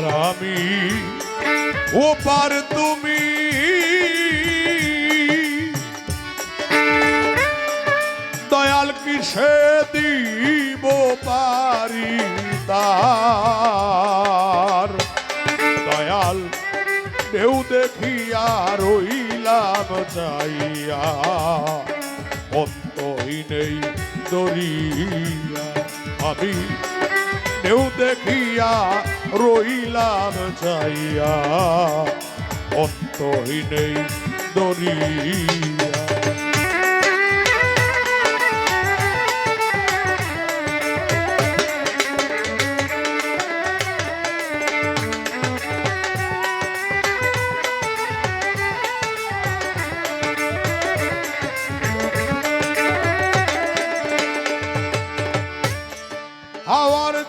আর আমি ওপার তুমি। দয়াল কিসে দিব পারি তার? দয়াল ঢেউ দেখিয়া রইলাম চাইয়া অন্তই নেই দরিয়া। আমি ঢেউ দেখিয়া রইলাম চাইয়া অন্তহীন দরিয়া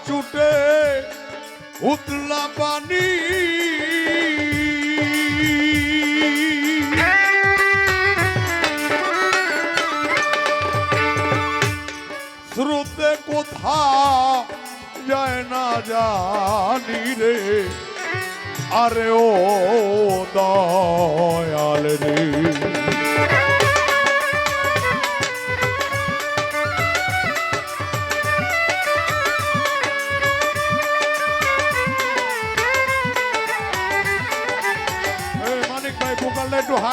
চুটে উতলা পানি। স্রোতে কোথা যায় না জানি রে। আরে ও দয়াল রে।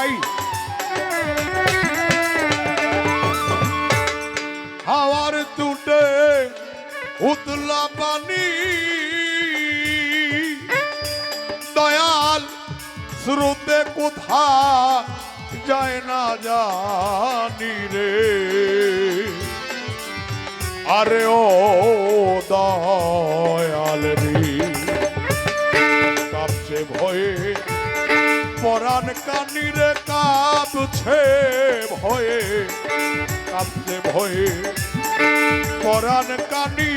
হাই হাওয়ার তুটে উতলা পানি। দয়াল স্রোতে কোথা যায় না জানি রে। আরে ও দয়াল রে। পরাণ কানিরে কাঁপছে ভয়ে কাঁপছে ভয়ে। পরাণ কানি,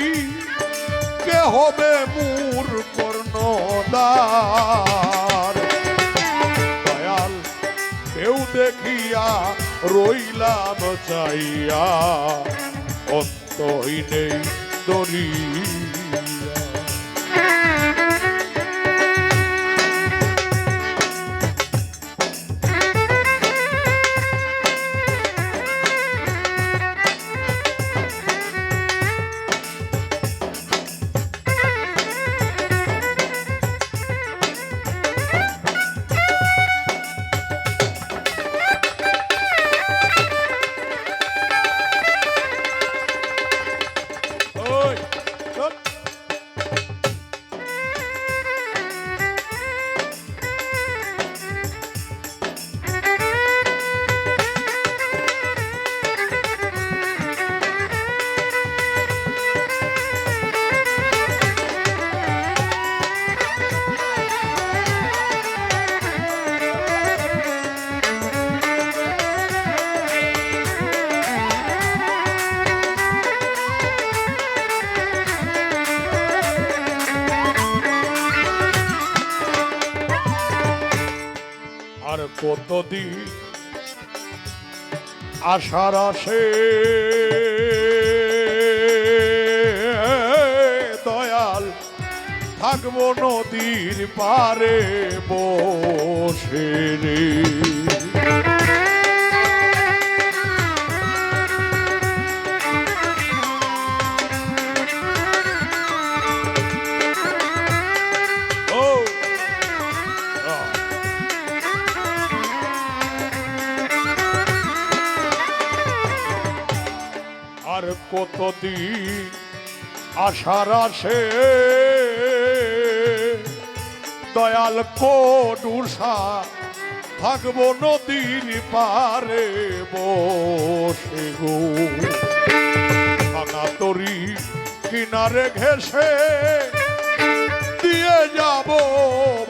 কে হবে মূর কর্ণদার দয়াল, কেউ দেখিয়া রইলাম চাইয়া অন্তই নেই দরিয়া কতদিন আশার আসে? দয়াল থাকব নদীর পারে বসে রে। কতদিন আশার আসে? দয়াল কোডুষা থাকব নদীর পারে বসে গো। ভাঙা তরি কিনারে ঘেসে দিয়ে যাব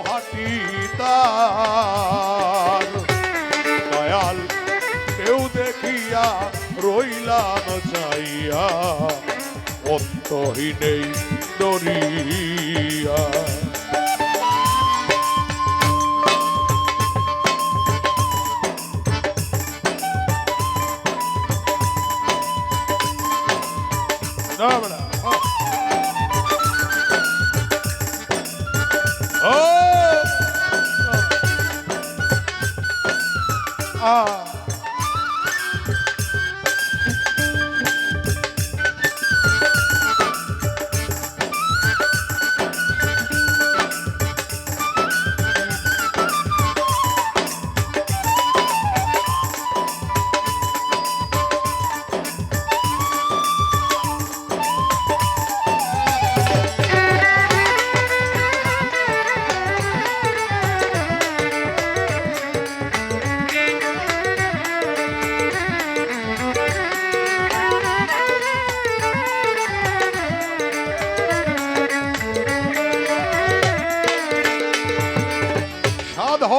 ভাটি নেই দরিয়া Oh! Ah!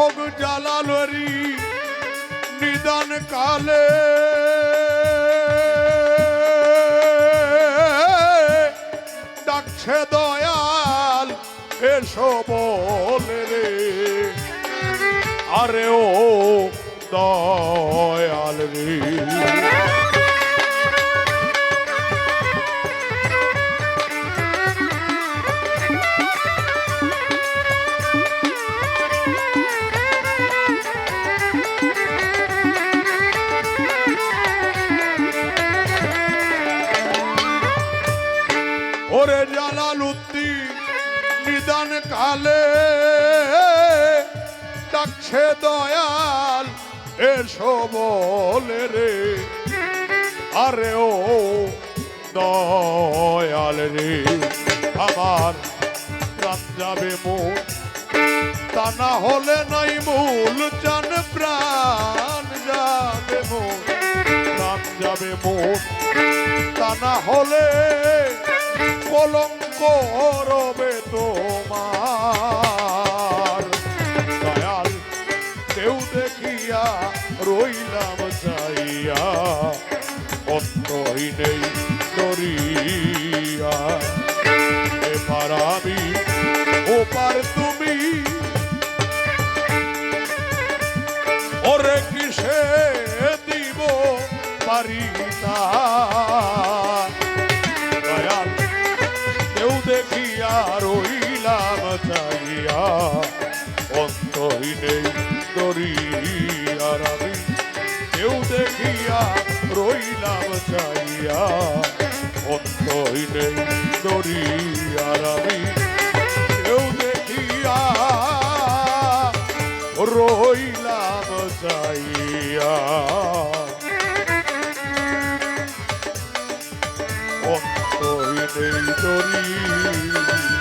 আ জালালরি নিদান কালে। ডাকছে দয়াল এসো বলে রে। আরে ও দয়াল রে। কালে ডাকছে দয়াল, এসো বলে রে। আরে ও দয়াল রে, আমার প্রাণ যাবে মন তা না হলে নাই মূল জান প্রাণ যাবে মন প্রাণ যাবে মন তা না হলে কলঙ্ক রবে তোমার। দেখিয়া রইলাম চাইয়া অন্তই নেই দরিয়া। এবার আমি ওপার তুমি। ওরে কিসে দিব পারি রইলাম চাইয়া অন্তই নেই দরিয়ার আমি। কেউ দেখিয়া রইলাম চাইয়া অন্তই নেই দরিয়া